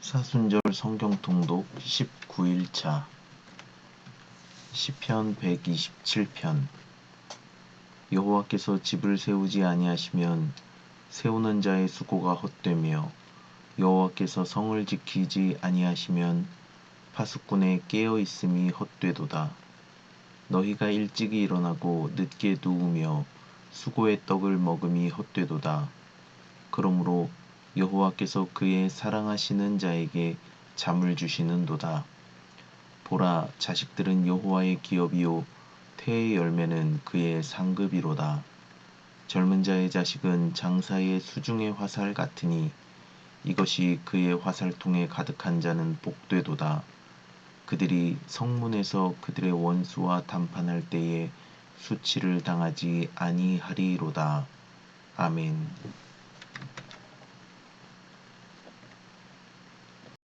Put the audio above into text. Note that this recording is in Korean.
사순절 성경 통독 19일차 시편 127편 여호와께서 집을 세우지 아니하시면 세우는 자의 수고가 헛되며 여호와께서 성을 지키지 아니하시면 파수꾼의 깨어 있음이 헛되도다. 너희가 일찍이 일어나고 늦게 누우며 수고의 떡을 먹음이 헛되도다. 그러므로 여호와께서 그의 사랑하시는 자에게 잠을 주시는도다. 보라 자식들은 여호와의 기업이요 태의 열매는 그의 상급이로다. 젊은 자의 자식은 장사의 수중의 화살 같으니 이것이 그의 화살통에 가득한 자는 복되도다. 그들이 성문에서 그들의 원수와 담판할 때에 수치를 당하지 아니하리로다. 아멘.